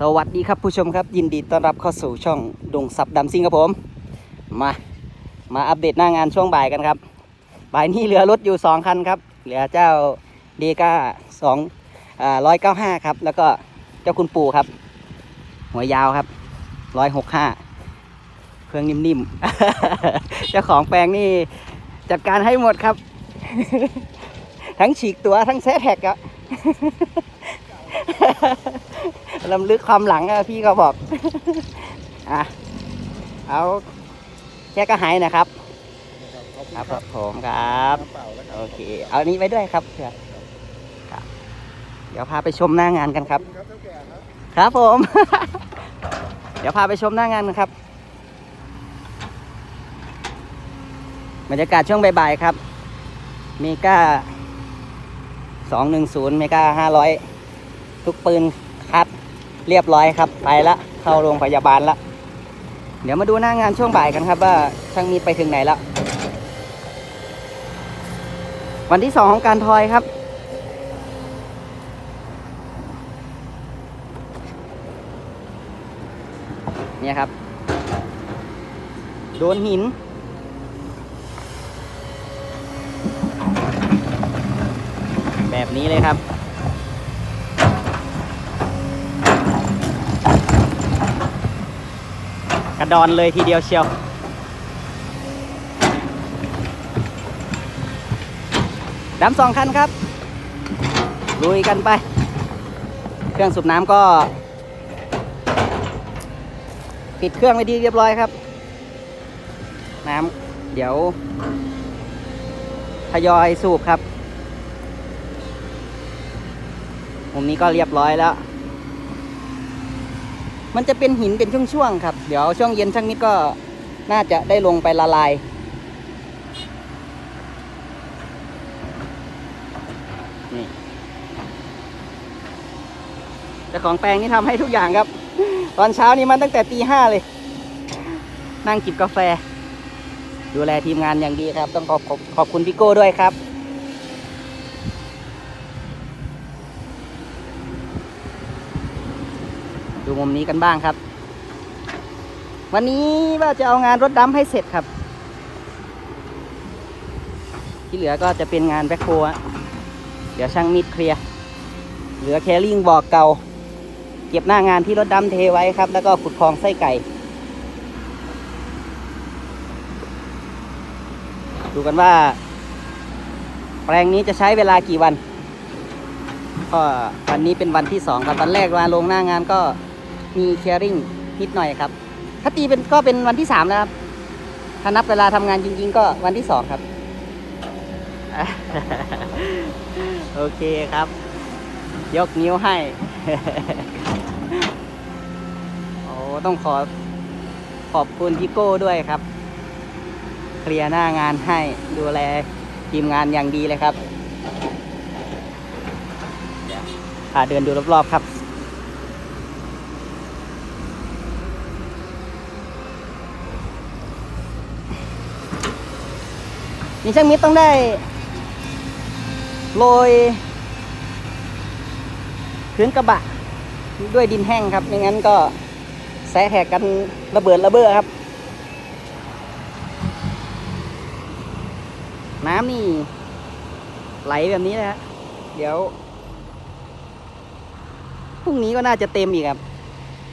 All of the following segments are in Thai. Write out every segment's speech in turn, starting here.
สวัสดีครับผู้ชมครับยินดีต้อนรับเข้าสู่ช่องดงสับดำซิงครับผม มามาอัปเดตหน้างานช่วงบ่ายกันครับ บ่ายนี้เหลือรถอยู่ 2 คันครับ เหลือเจ้าเดก้าสองร้อยเก้าห้าครับ แล้วก็เจ้าคุณปู่ครับ หัวยาวครับร้อยหกห้าเครื่องนิ่มๆ เจ้าของแปลงนี่จัดการให้หมดครับ ทั้งฉีกตัวทั้งแซะแท็กอะ ลำลึกความหลังพี่เขาบอก อะ เอาแค่ก็หายนะครับ ครับผมครับ โอเค เอาอันนี้ไว้ด้วยครับเพื่อเดี๋ยวพาไปชมหน้างานกันครับ ครับผม เดี๋ยวพาไปชมหน้างานกันครับ บรรยากาศช่วงบ่ายๆครับเมกาสองหนึ่งศูนย์เมกาห้าร้อยทุกปืนคัด เรียบร้อยครับไปละเข้าโรงพยาบาลละเดี๋ยวมาดูหน้างานช่วงบ่ายกันครับ ว่าช่างมีไปถึงไหนแล้ววันที่สองของการทอยครับ เนี่ยครับ โดนหินแบบนี้เลยครับ กระ ดอนเลยทีเดียวเชียวดำสองคันครับลุยกันไป เครื่องสูบน้ำก็ ปิดเครื่องไว้ดีเรียบร้อยครับ น้ำเดี๋ยวทยอยสูบครับมุมนี้ก็เรียบร้อยแล้ว มันจะเป็นหินเป็นช่วงๆครับ เดี๋ยวช่วงเย็นช่างนิดก็น่าจะได้ลงไปละลาย นี่เจ้าของแปลงนี่ทำให้ทุกอย่างครับ ตอนเช้านี่มันตั้งแต่ตีห้าเลย นั่งจิบกาแฟ ดูแลทีมงานอย่างดีครับ ต้องขอบขอบขอบคุณพี่โก้ด้วยครับ มุมนี้กันบ้างครับ วันนี้ว่าจะเอางานรถดำให้เสร็จครับ ที่เหลือก็จะเป็นงานแบ็คโฮะเดี๋ยวช่างมิดเคลียร์เหลือแคริ่งบอกเก่า เก็บหน้างานที่รถดำเทไว้ครับ แล้วก็ขุดคลองไส้ไก่ ดูกันว่า แปลงนี้จะใช้เวลากี่วันก็วันนี้เป็นวันที่สองครับวันแรกมาลงหน้างานก็ มีเคียริ่งนิดหน่อยครับ ถ้าตีเป็นก็เป็นวันที่สามแล้วครับ ถ้านับเวลาทำงานจริง ๆ ก็วันที่สองครับ โอเคครับ ยกนิ้วให้ โอ้ต้องขอขอบคุณพี่โก้ด้วยครับ เคลียร์หน้างานให้ดูแลทีมงานอย่างดีเลยครับเดี๋ยวพาเดินดูรอบๆครับ นี่ช่างมิตรต้องได้โรยพื้นกระบะ ด้วยดินแห้งครับ ไม่งั้นก็แสแหกกันระเบิดระเบ้อครับ น้ำนี่ไหลแบบนี้นะฮะเดี๋ยวพรุ่งนี้ก็น่าจะเต็มอีกครับ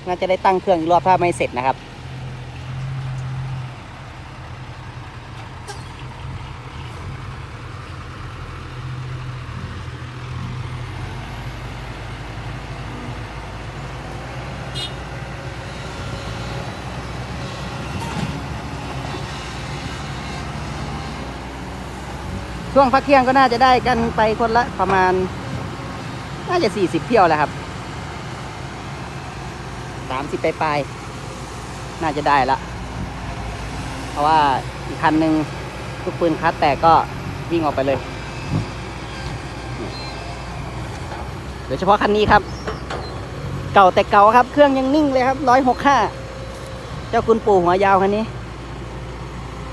น่าจะได้ตั้งเครื่องอีกรอบถ้าไม่เสร็จนะครับ ช่วงพักเที่ยงก็น่าจะได้กันไปคนละประมาณ น่าจะสี่สิบเที่ยวแหละครับสามสิบไปลายน่าจะได้ละ เพราะว่าอีกคันหนึ่งลูกปืนคัดแตกก็วิ่งออกไปเลยโดยเฉพาะคันนี้ครับ เก่าแต่เก่าครับ เครื่องยังนิ่งเลยครับร้อยหกห้าเจ้าคุณปู่หัวยาวคันนี้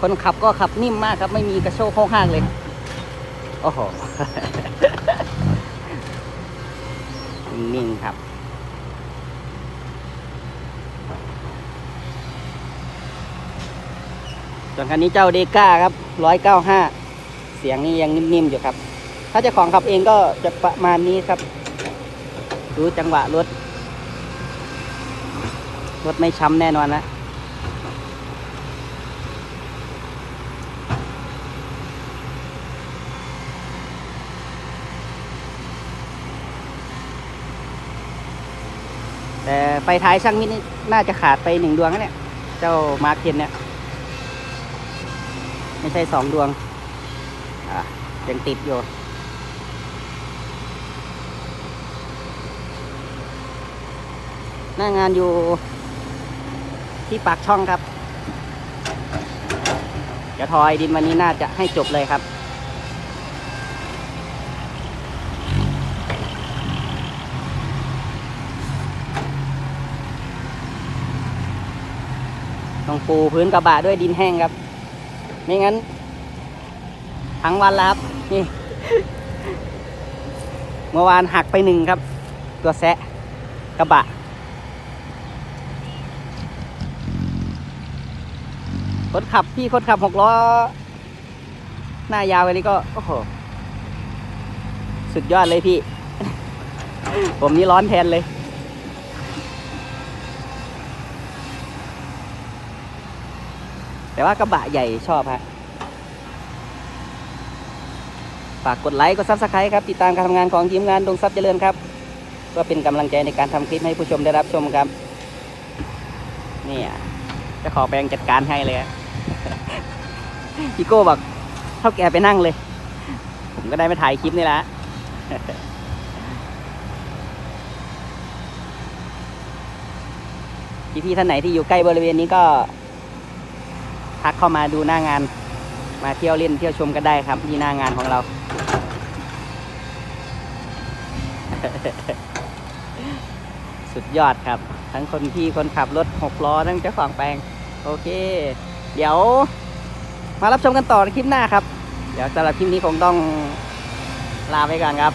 คนขับก็ขับนิ่มมากครับ ไม่มีกระโชกโค้งห้างเลย โอ้โห นิ่งครับ ส่วนคันนี้เจ้าเดก้าครับร้อยเก้าห้าเสียงนี่ยังนิ่มๆอยู่ครับ ถ้าจะของขับเองก็จะประมาณนี้ครับ รู้จังหวะรถ รถไม่ช้ำแน่นอนนะ แต่ไฟท้ายช่างนิดนี่น่าจะขาดไปหนึ่งดวงนะเนี่ย เจ้ามาร์คเทนเนี่ย ไม่ใช่สองดวง อะยังติดอยู่หน้างานอยู่ที่ปากช่องครับ เดี๋ยวทอยดินวันนี้น่าจะให้จบเลยครับ ต้องปูพื้นกระบะด้วยดินแห้งครับ ไม่งั้นทั้งวันแล้วครับนี่ เมื่อวานหักไปหนึ่งครับ ตัวแซะกระบะ คนขับพี่คนขับหกล้อ หน้ายาวไปนี่ก็ โอ้โห สุดยอดเลยพี่ ผมนี่ร้อนแทนเลย แต่ว่ากระบะใหญ่ชอบฮะฝากกดไลค์กดซับสไครต์ครับ ติดตามการทำงานของทีมงานดงทรัพย์เจริญครับก็เป็นกำลังใจในการทำคลิปให้ผู้ชมได้รับชมครับเนี่ยจะขอแปลงจัดการให้เลยพี่โก้บอกเท่าแกไปนั่งเลย ผมก็ได้มาถ่ายคลิปนี่แหละพี่ๆท่านไหนที่อยู่ใกล้บริเวณนี้ก็ ทักเข้ามาดูหน้างาน มาเที่ยวเล่นเที่ยวชมกันได้ครับที่หน้างานของเรา สุดยอดครับ ทั้งคนที่คนขับรถหกล้อทั้งเจ้าของแปลง โอเค เดี๋ยว มารับชมกันต่อในคลิปหน้าครับ เดี๋ยวสำหรับคลิปนี้คงต้องลาไปก่อนครับ